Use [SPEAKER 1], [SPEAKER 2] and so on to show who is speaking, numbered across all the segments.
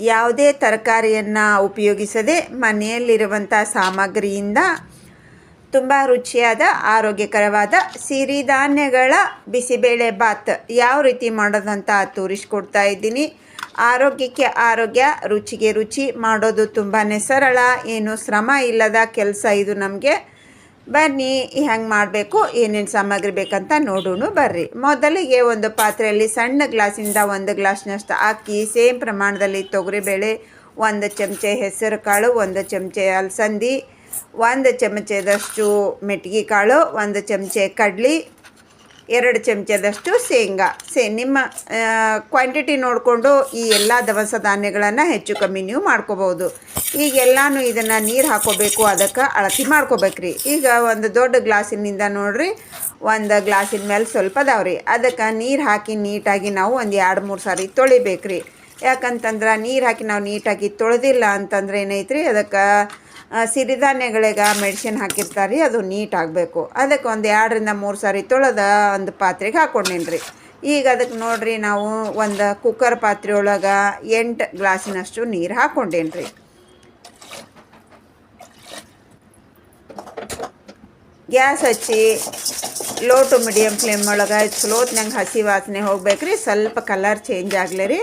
[SPEAKER 1] ಯಾವುದೇ ತರಕಾರಿಯನ್ನು ಉಪಯೋಗಿಸದೆ ಮನೆಯಲ್ಲಿರುವಂಥ ಸಾಮಗ್ರಿಯಿಂದ ತುಂಬ ರುಚಿಯಾದ, ಆರೋಗ್ಯಕರವಾದ ಸಿರಿಧಾನ್ಯಗಳ ಬಿಸಿಬೇಳೆ ಬಾತ್ ಯಾವ ರೀತಿ ಮಾಡೋದಂತ ತೋರಿಸ್ಕೊಡ್ತಾ ಇದ್ದೀನಿ. ಆರೋಗ್ಯಕ್ಕೆ ಆರೋಗ್ಯ, ರುಚಿಗೆ ರುಚಿ ಮಾಡೋದು ತುಂಬಾ ಸರಳ. ಏನು ಶ್ರಮ ಇಲ್ಲದ ಕೆಲಸ ಇದು ನಮಗೆ. ಬನ್ನಿ ಹೆಂಗೆ ಮಾಡಬೇಕು, ಏನೇನು ಸಾಮಗ್ರಿ ಬೇಕಂತ ನೋಡೋಣ, ಬರ್ರಿ. ಮೊದಲಿಗೆ ಒಂದು ಪಾತ್ರೆಯಲ್ಲಿ ಸಣ್ಣ ಗ್ಲಾಸಿಂದ ಒಂದು ಗ್ಲಾಸ್ನಷ್ಟು ಹಾಕಿ ಸೇಮ್ ಪ್ರಮಾಣದಲ್ಲಿ ತೊಗರಿಬೇಳೆ ಒಂದು ಚಮಚೆ ಹೆಸರು ಕಾಳು, ಒಂದು ಚಮಚೆ ಅಲಸಂದಿ, ಒಂದು ಚಮಚದಷ್ಟು ಮೆಟ್ಗೆ ಕಾಳು, ಒಂದು ಚಮಚೆ ಕಡ್ಲಿ ಎರಡು ಚಮಚದಷ್ಟು ಶೇಂಗಾ. ಸೇ ನಿಮ್ಮ ಕ್ವಾಂಟಿಟಿ ನೋಡಿಕೊಂಡು ಈ ಎಲ್ಲ ದವಸ ಧಾನ್ಯಗಳನ್ನು ಹೆಚ್ಚು ಕಮ್ಮಿ ನೀವು ಮಾಡ್ಕೋಬೋದು ಈಗ ಎಲ್ಲನೂ ಇದನ್ನು ನೀರು ಹಾಕೋಬೇಕು, ಅದಕ್ಕೆ ಅಳತಿ ಮಾಡ್ಕೋಬೇಕ್ರಿ. ಈಗ ಒಂದು ದೊಡ್ಡ ಗ್ಲಾಸಿನಿಂದ ನೋಡ್ರಿ, ಒಂದು ಗ್ಲಾಸಿನ ಮೇಲೆ ಸ್ವಲ್ಪ ಅದಾವ್ರಿ ಅದಕ್ಕೆ ನೀರು ಹಾಕಿ ನೀಟಾಗಿ ನಾವು ಒಂದು ಎರಡು, ಮೂರು ಸಾರಿ ತೊಳಿಬೇಕ್ರಿ. ಯಾಕಂತಂದ್ರೆ ನೀರು ಹಾಕಿ ನಾವು ನೀಟಾಗಿ ತೊಳೆದಿಲ್ಲ ಅಂತಂದ್ರೆ ಏನೈತ್ರಿ, ಅದಕ್ಕೆ ಸಿರಿಧಾನ್ಯಗಳಿಗೆ ಮೆಡಿಸಿನ್ ಹಾಕಿರ್ತಾರೆ ರೀ, ಅದು ನೀಟ್ ಆಗಬೇಕು. ಅದಕ್ಕೆ ಒಂದು ಎರಡರಿಂದ ಮೂರು ಸಾರಿ ತೊಳೆದ ಒಂದು ಪಾತ್ರೆಗೆ ಹಾಕ್ಕೊಂಡೇನಿ ರೀ. ಈಗ ಅದಕ್ಕೆ ನೋಡ್ರಿ ನಾವು ಒಂದು ಕುಕ್ಕರ್ ಪಾತ್ರೆ ಒಳಗೆ ಎಂಟು ಗ್ಲಾಸಿನಷ್ಟು ನೀರು ಹಾಕ್ಕೊಂಡೇನಿ ರೀ. ಗ್ಯಾಸ್ ಹಚ್ಚಿ ಲೋ ಟು ಮೀಡಿಯಮ್ ಫ್ಲೇಮ್ ಒಳಗೆ ಚಲೋತ್ನಂಗೆ ಹಸಿ ವಾಸನೆ ಹೋಗ್ಬೇಕು ರೀ ಸ್ವಲ್ಪ ಕಲರ್ ಚೇಂಜ್ ಆಗಲಿ ರೀ.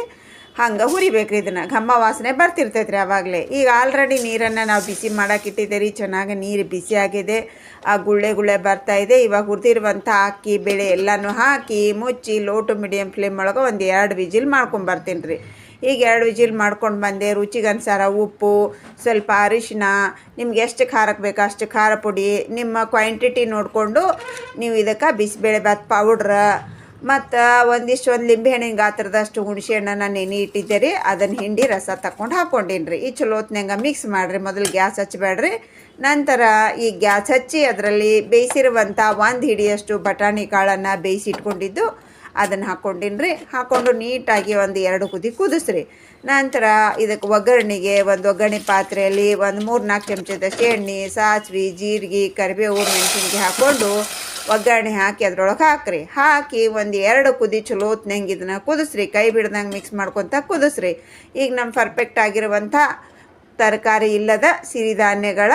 [SPEAKER 1] ಹಂಗೆ ಹುರಿಬೇಕ್ರಿ ಇದನ್ನು. ಘಮ್ಮ ವಾಸನೆ ಬರ್ತಿರ್ತೈತೆ ರೀ ಆವಾಗಲೇ ಈಗ ಆಲ್ರೆಡಿ ನೀರನ್ನು ನಾವು ಬಿಸಿ ಮಾಡಕ್ಕೆ ಇಟ್ಟಿದ್ದೆ ರೀ ಚೆನ್ನಾಗಿ ನೀರು ಬಿಸಿ ಆಗಿದೆ. ಆ ಗುಳ್ಳೆ ಗುಳ್ಳೆ ಬರ್ತಾ ಇದೆ. ಇವಾಗ ಹುರಿದಿರುವಂಥ ಅಕ್ಕಿ, ಬೇಳೆ ಎಲ್ಲನೂ ಹಾಕಿ ಮುಚ್ಚಿ ಲೋಟು ಮೀಡಿಯಮ್ ಫ್ಲೇಮ್ ಒಳಗೆ ಒಂದು ಎರಡು ವಿಜಿಲ್ ಮಾಡ್ಕೊಂಬರ್ತೀನಿ ರೀ ಈಗ ಎರಡು ವಿಜಿಲ್ ಮಾಡ್ಕೊಂಡು ಬಂದೆ. ರುಚಿಗೆ ಅನುಸಾರ ಉಪ್ಪು, ಸ್ವಲ್ಪ ಅರಿಶಿನ ನಿಮ್ಗೆ ಎಷ್ಟು ಖಾರಕ್ಕೆ ಬೇಕು ಅಷ್ಟು ಖಾರ ಪುಡಿ, ನಿಮ್ಮ ಕ್ವಾಂಟಿಟಿ ನೋಡಿಕೊಂಡು ನೀವು ಇದಕ್ಕೆ ಬಿಸಿಬೇಳೆ ಭಾತ್ ಪೌಡ್ರ ಮತ್ತು ಒಂದಿಷ್ಟು ಒಂದು ಲಿಂಬೆಹಣ್ಣಿನ ಗಾತ್ರದಷ್ಟು ಹುಣಸೆ ಹಣ್ಣನ್ನು ನೆನೆ ಇಟ್ಟಿದ್ದೆ ರೀ ಅದನ್ನು ಹಿಂಡಿ ರಸ ತಗೊಂಡು ಹಾಕ್ಕೊಂಡೀನಿ ರೀ ಈ ಚಲೋತ್ನಂಗೆ ಮಿಕ್ಸ್ ಮಾಡಿರಿ. ಮೊದಲು ಗ್ಯಾಸ್ ಹಚ್ಚಬೇಡ್ರಿ ನಂತರ ಈ ಗ್ಯಾಸ್ ಹಚ್ಚಿ ಅದರಲ್ಲಿ ಬೇಯಿಸಿರುವಂಥ ಒಂದು ಹಿಡಿಯಷ್ಟು ಬಟಾಣಿ ಕಾಳನ್ನು ಬೇಯಿಸಿ ಇಟ್ಕೊಂಡಿದ್ದು ಅದನ್ನು ಹಾಕ್ಕೊಂಡಿನಿ ರೀ ಹಾಕ್ಕೊಂಡು ನೀಟಾಗಿ ಒಂದು ಎರಡು ಕುದಿ ಕುದಿಸ್ರಿ. ನಂತರ ಇದಕ್ಕೆ ಒಗ್ಗರಣೆಗೆ ಒಂದು ಒಗ್ಗರಣೆ ಪಾತ್ರೆಯಲ್ಲಿ ಒಂದು ಮೂರು ನಾಲ್ಕು ಚಮಚದಷ್ಟು ಎಣ್ಣೆ, ಸಾಸಿವೆ, ಜೀರಿಗೆ, ಕರಿಬೇವು ಮೆಣಸಿನ್ಕಾಯಿ ಹಾಕ್ಕೊಂಡು ಒಗ್ಗರಣೆ ಹಾಕಿ ಅದ್ರೊಳಗೆ ಹಾಕ್ರಿ. ಹಾಕಿ ಒಂದು ಎರಡು ಕುದಿ ಚಲೋ ಹೊತ್ನಂಗೆ ಇದನ್ನು ಕುದಿಸ್ರಿ. ಕೈ ಬಿಡ್ದಂಗೆ ಮಿಕ್ಸ್ ಮಾಡ್ಕೊತ ಕುದಿಸ್ರಿ. ಈಗ ನಮ್ಮ ಪರ್ಫೆಕ್ಟ್ ಆಗಿರುವಂಥ ತರಕಾರಿ ಇಲ್ಲದ ಸಿರಿಧಾನ್ಯಗಳ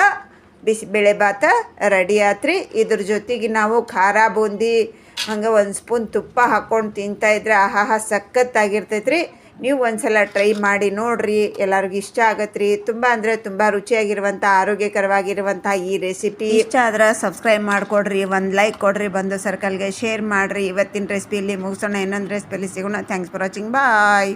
[SPEAKER 1] ಬಿಸಿಬೇಳೆ ಭಾತ ರೆಡಿ ಆತ್ರಿ. ಇದ್ರ ಜೊತೆಗೆ ನಾವು ಖಾರ ಬೂಂದಿ ಹಂಗೆ ಒಂದು ಸ್ಪೂನ್ ತುಪ್ಪ ಹಾಕ್ಕೊಂಡು ತಿಂತಾಯಿದ್ರೆ ಆಹಾಹ ಸಖತ್ತಾಗಿರ್ತೈತೆ ನೀವು ಒಂದ್ಸಲ ಟ್ರೈ ಮಾಡಿ ನೋಡಿರಿ, ಎಲ್ಲರಿಗೂ ಇಷ್ಟ ಆಗತ್ತೆ ರೀ ತುಂಬ ಅಂದರೆ ತುಂಬ ರುಚಿಯಾಗಿರುವಂಥ ಆರೋಗ್ಯಕರವಾಗಿರುವಂಥ ಈ ರೆಸಿಪಿ ಇಷ್ಟ ಆದ್ರೆ ಸಬ್ಸ್ಕ್ರೈಬ್ ಮಾಡಿಕೊಡ್ರಿ, ಒಂದು ಲೈಕ್ ಕೊಡ್ರಿ, ಬಂದು ಸರ್ಕಲ್ಗೆ ಶೇರ್ ಮಾಡಿರಿ. ಇವತ್ತಿನ ರೆಸಿಪಿಯಲ್ಲಿ ಮುಗಿಸೋಣ, ಇನ್ನೊಂದು ರೆಸಿಪಿಯಲ್ಲಿ ಸಿಗೋಣ. Thanks for watching bye